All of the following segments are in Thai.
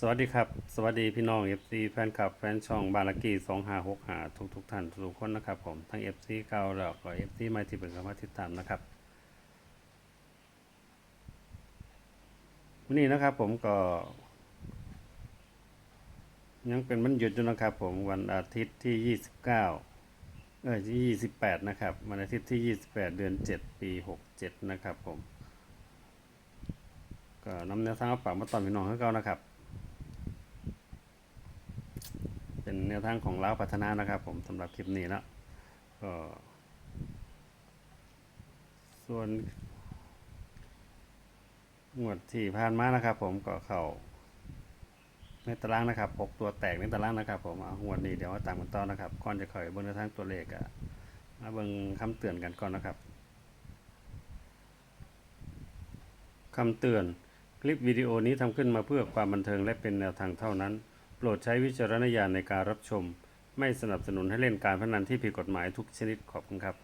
สวัสดีครับ สวัสดีพี่น้อง FC แฟนคลับแฟนช่องบาลากี2565ทุกทุกท่านทุกคนนะครับผมทั้ง FC เก่าแล้วก็ FC ใหม่ที่เป็นกำลังติดตามนะครับวันนี้นะครับผมก็ ยังเป็นวันหยุดอยู่นะครับผมวันอาทิตย์ที่ 29เอ้ยที่28 นะครับ วันอาทิตย์ที่ 28 เดือน 7 ปี 67 นะครับผมก็นำแนวทางมาฝากมาตอนพี่น้องให้เก่านะครับ เป็นแนวทางของล้าวพัฒนานะครับผมสำหรับคลิปนี้นะก็ส่วนงวดที่ผ่านมานะครับ ผมก็เข้าในตารางนะครับหกตัวแตกในตารางนะครับผมเอางวดนี้เดี๋ยวมาตามกันต่อนะครับก่อนจะเข้าไปเบิ่งแนวทางตัวเลขอะมาเบิ่งคำเตือนกันก่อนนะครับคำเตือนคลิปวิดีโอนี้ทำขึ้นมาเพื่อความบันเทิงและเป็นแนวทางเท่านั้น โปรดใช้วิจารณญาณในการรับชม ไม่สนับสนุนให้เล่นการพนันที่ผิดกฎหมายทุกชนิดขอบคุณครับ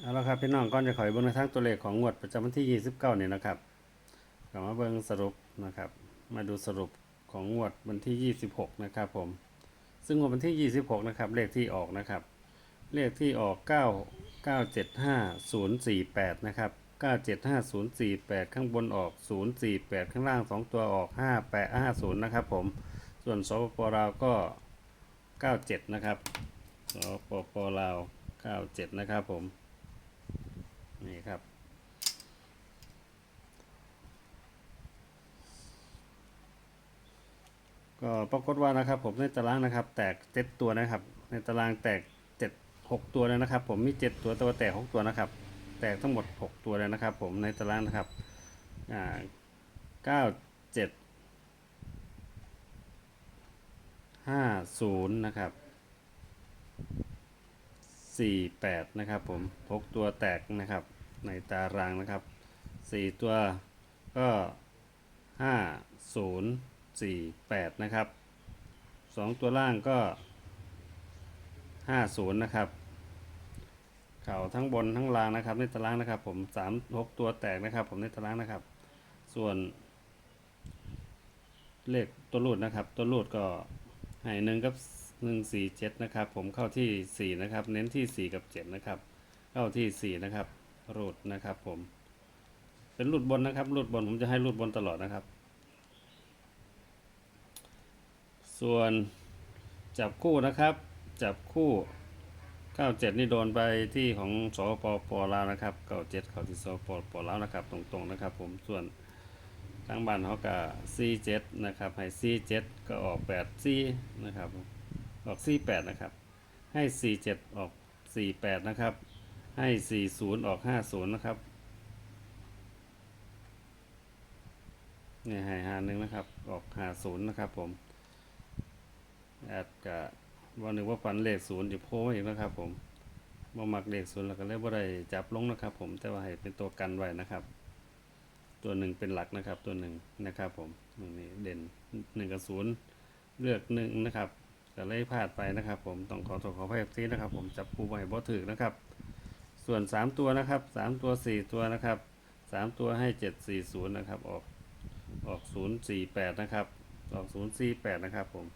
เอาละครับพี่น้องก่อนจะขอยเบิ้งในทางตัวเลขของงวดประจำวันที่ 29เนี่ยนะครับกลับมาเบิ้งสรุปนะครับ มาดูสรุปของงวดวันที่ 26 นะครับผม ซึ่งงวดวันที่ 26 นะครับ เลขที่ออกนะครับ เลขที่ออก 9 975048 นะครับ 975048 ข้างบนออก 048 ข้างล่าง 2 ตัวออก 5850 นะครับผม ส่วนสปปลาวก็ 97 นะครับสปปลาว 97 นะครับผม นี่ครับก็ปรากฏว่านะครับผมในตารางนะครับ แตกเจ็ดตัวนะครับ ในตารางแตกเจ็ดหกตัวเลยนะครับ ผมมีเจ็ดตัวแต่ว่าแตกหกตัวนะครับ แตกทั้งหมดหกตัวเลยนะครับ ผมในตารางนะครับอ่าเก้าเจ็ดห้าศูนย์นะครับสี่แปดนะครับผมหกตัวแตกนะครับ ในตารางนะครับสี่ตัวก็ห้าศูนย์สี่แปดนะครับสองตัวล่างก็ห้าศูนย์นะครับ ข่าทั้งบนทั้งล่างนะครับ ในตารางนะครับผมสามหกตัวแตกนะครับ ผมในตารางนะครับ ส่วน เลขตัวรูดนะครับ ตัวรูดก็ให้หนึ่งกับหนึ่งสี่เจ็ดนะครับ ผมเข้าที่สี่นะครับ เน้นที่สี่กับเจ็ดนะครับ เข้าที่สี่นะครับรูดนะครับ ผม เป็นรูดบนนะครับรูดบนผมจะให้รูดบนตลอดนะครับ ส่วนจับคู่นะครับ จับคู่ 97นี่โดนไปที่ของสปปลาวนะครับ97เข้าที่สปปลาวนะครับ ตรงๆนะครับ ผมส่วนทางบ้านเขาก็47นะครับให้47ก็ออก8 4นะครับออก48นะครับให้47ออก48นะครับ ให้40ออก50นะครับเนี่ยให้หาหนึ่งนะครับ ออก50นะครับผมแอดกะ วันหนึ่งว่าฝันเลขศูนย์อยู่โพมาอีกนะครับ ผมบ่มักเลขศูนย์แล้วก็เลยบ่ได้จับลงนะครับ ผมแต่ว่าให้เป็นตัวกันไว้นะครับ ตัวหนึ่งเป็นหลักนะครับ ตัวหนึ่งนะครับ ผมนี่เด่นหนึ่งกับศูนย์เลือกหนึ่งนะครับก็เลยพลาดไปนะครับ ผมต้องขอโทษขออภัยซีนะครับ ผมจับคู่ไว้บ่ถือนะครับ ส่วนสามตัวนะครับสามตัวสี่ตัวนะครับสามตัวให้เจ็ดสี่ศูนย์นะครับ ออกออกศูนย์สี่แปดนะครับ ออกศูนย์สี่แปดนะครับผม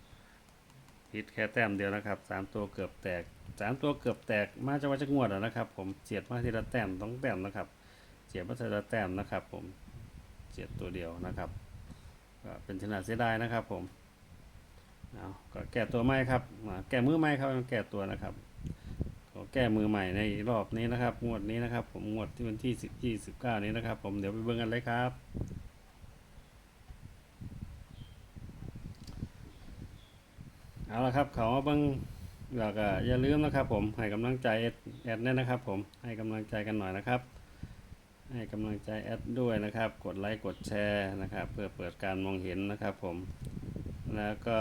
ผิดแค่แต้มเดียวนะครับสามตัวเกือบแตกสามตัวเกือบแตกมาจะว่าจะงวดอะนะครับ ผมเฉียดมาทีละแต้มต้องแต้มนะครับเฉียดมาทีละแต้มนะครับ ผมเฉียดตัวเดียวนะครับเป็นชนะเสียดายนะครับผมเอาก็แก้ตัวใหม่ครับ แก้มือใหม่ครับแก้ตัวนะครับขอแก้มือใหม่ในรอบนี้นะครับ งวดนี้นะครับ ผมงวดที่วันที่สิบยี่สิบเก้านี้นะครับ ผมเดี๋ยวไปเบิ่งกันเลยครับ เอาละครับเขามาเบิ้งแล้วก็อย่าลืมนะครับผมให้กำลังใจแอดแอดเนี่ยนะครับ ผมให้กำลังใจกันหน่อยนะครับ ให้กำลังใจแอดด้วยนะครับ กดไลค์กดแชร์นะครับ เพื่อเปิดการมองเห็นนะครับ ผมแล้วก็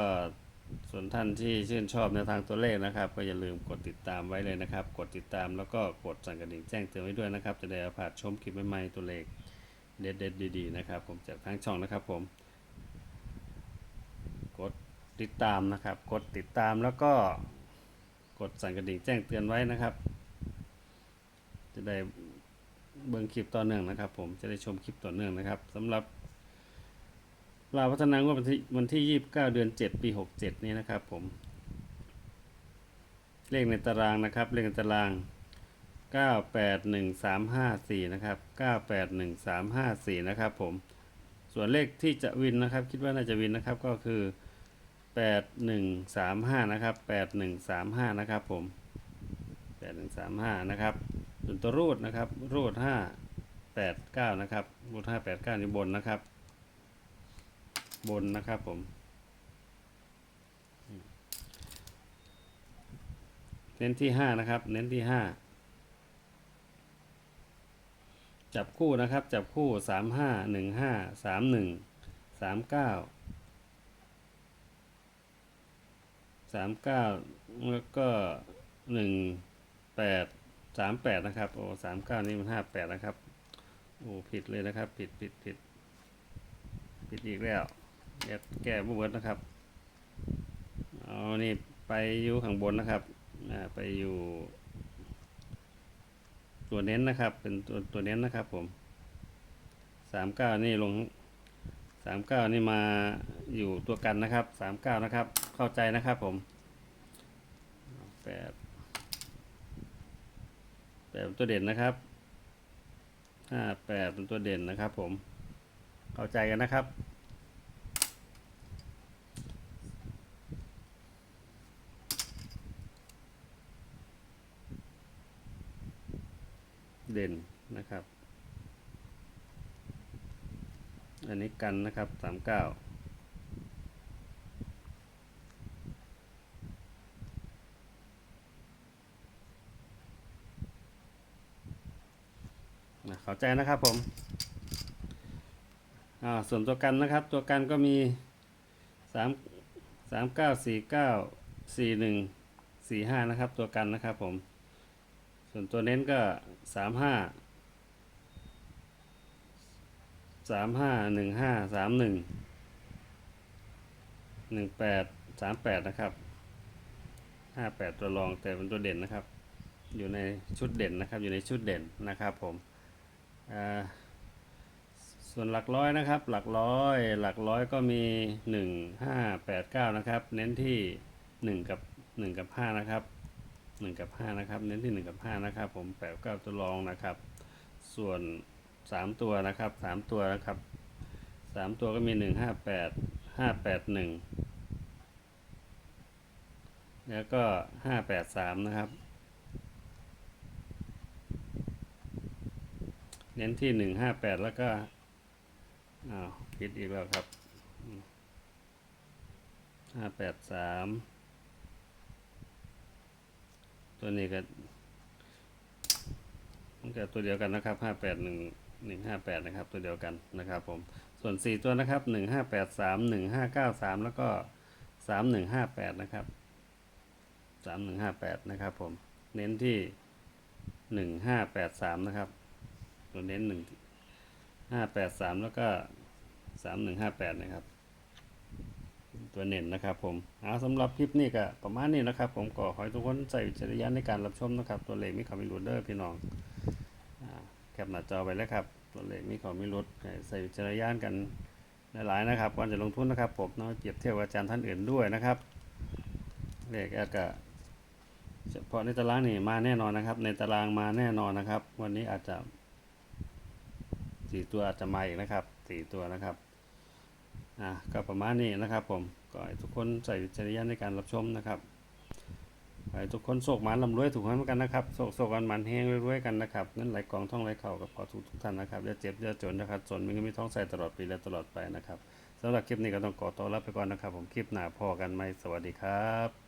ส่วนท่านที่ชื่นชอบในทางตัวเลขนะครับ ก็อย่าลืมกดติดตามไว้เลยนะครับ กดติดตามแล้วก็กดสั่นกระดิ่งแจ้งเตือนไว้ด้วยนะครับ จะได้ผ่านชมคลิปใหม่ๆตัวเลขเด็ดๆดีๆนะครับ ผมจากทางช่องนะครับผม ติดตามนะครับ กดติดตามแล้วก็กดสั่นกระดิ่งแจ้งเตือนไว้นะครับ จะได้เบิ่งคลิปต่อเนื่องนะครับ ผมจะได้ชมคลิปต่อเนื่องนะครับสำหรับลาวพัฒนางวดวันที่วันที่ 29 เดือน 7 ปี 67 นี้นะครับ ผม เลขในตารางนะครับ เลขในตาราง 981354 นะครับ 981354 นะครับ ผมส่วนเลขที่จะวินนะครับ คิดว่าน่าจะวินนะครับก็คือ แปดหนึ่งสามห้านะครับแปดหนึ่งสามห้านะครับผมแปดหนึ่งสามห้านะครับส่วนตัวรูดนะครับ รูดห้าแปดเก้านะครับรูดห้าแปดเก้านี่บนนะครับ บนนะครับผมเน้นที่ห้านะครับ เน้นที่ห้าจับคู่นะครับ จับคู่สามห้าหนึ่งห้าสามหนึ่งสามเก้า 35 15 31 39 39แล้วก็18 38นะครับ โอ้39นี่มัน58นะครับ โอ้ผิดเลยนะครับ ผิดผิดผิดผิดอีกแล้วแก้แก้บ่เบิดนะครับเอานี่ไปอยู่ข้างบนนะครับอ่าไปอยู่ตัวเน้นนะครับ เป็นตัวตัวเน้นนะครับผมสามเก้านี่ลงสามเก้านี่มาอยู่ตัวกันนะครับสามเก้านะครับ เข้าใจนะครับผมแปดแปดเป็นตัวเด่นนะครับห้าแปดเป็นตัวเด่นนะครับผม เข้าใจกันนะครับเด่นนะครับ อันนี้กันนะครับสามเก้า ใจนะครับผมส่วนตัวกันนะครับ ตัวกันก็มีสามสามเก้าสี่เก้าสี่หนึ่งสี่ห้านะครับ ตัวกันนะครับผม ส่วนตัวเน้นก็สามห้าสามห้าหนึ่งห้าสามหนึ่งหนึ่งแปดสามแปดนะครับห้าแปดตัวรองแต่เป็นตัวเด่นนะครับ อยู่ในชุดเด่นนะครับ อยู่ในชุดเด่นนะครับผม ส่วนหลักร้อยนะครับ หลักร้อย หลักร้อยก็มีหนึ่งห้าแปดเก้านะครับ เน้นที่หนึ่งกับหนึ่งกับห้านะครับหนึ่งกับห้านะครับ เน้นที่หนึ่งกับห้านะครับ ผมแปดเก้าตัวรองนะครับ ส่วนสามตัวนะครับสามตัวนะครับสามตัวก็มีหนึ่งห้าแปดห้าแปดหนึ่งแล้วก็ห้าแปดสามนะครับ เน้นที่หนึ่งห้าแปดแล้วก็อ้าวผิดอีกแล้วครับห้าแปดสามตัวนี้ก็มันก็ตัวเดียวกันนะครับห้าแปดหนึ่งหนึ่งห้าแปดนะครับ ตัวเดียวกันนะครับผมส่วนสี่ตัวนะครับหนึ่งห้าแปดสามหนึ่งห้าเก้าสามแล้วก็สามหนึ่งห้าแปดนะครับสามหนึ่งห้าแปดนะครับผมเน้นที่หนึ่งห้าแปดสามนะครับ ตัวเน้นหนึ่งห้าแปดสามแล้วก็สามหนึ่งห้าแปดนะครับ ตัวเน้นนะครับผมเอาสำหรับคลิปนี้ก็ประมาณนี้นะครับ ผมก็ขอให้ทุกคนใส่วิจารณญาณในการรับชมนะครับ ตัวเลขมีคำมีรุดเดอร์พี่น้องอแคปหน้าจอไปแล้วครับตัวเลขมีของมีรุดใส่วิจารณญาณกันหลายๆนะครับก่อนจะลงทุนนะครับผมเนาะเปรียบเทียบอาจารย์ท่านอื่นด้วยนะครับเลขแอดก็เฉพาะในตารางนี่มาแน่นอนนะครับ ในตารางมาแน่นอนนะครับ วันนี้อาจจะ สี่ตัวอาจจะมาอีกนะครับสี่ตัวนะครับอะก็ประมาณนี้นะครับผมก็ให้ทุกคนใส่วิจารณญาณในการรับชมนะครับให้ทุกคนโศกหมันลำรวยถูกกันกันนะครับโศกโศกกันหมันแห้งรวยๆกันนะครับเงินไหลกองท่องไหลเข่ากับขอทุกทุกท่านนะครับอย่าเจ็บอย่าจนนะครับจนมีเงินมีท้องใส่ตลอดปีและตลอดไปนะครับสำหรับคลิปนี้ก็ต้องขอตัวลาไปก่อนนะครับ ผมคลิปหน้าพอกันไหมสวัสดีครับ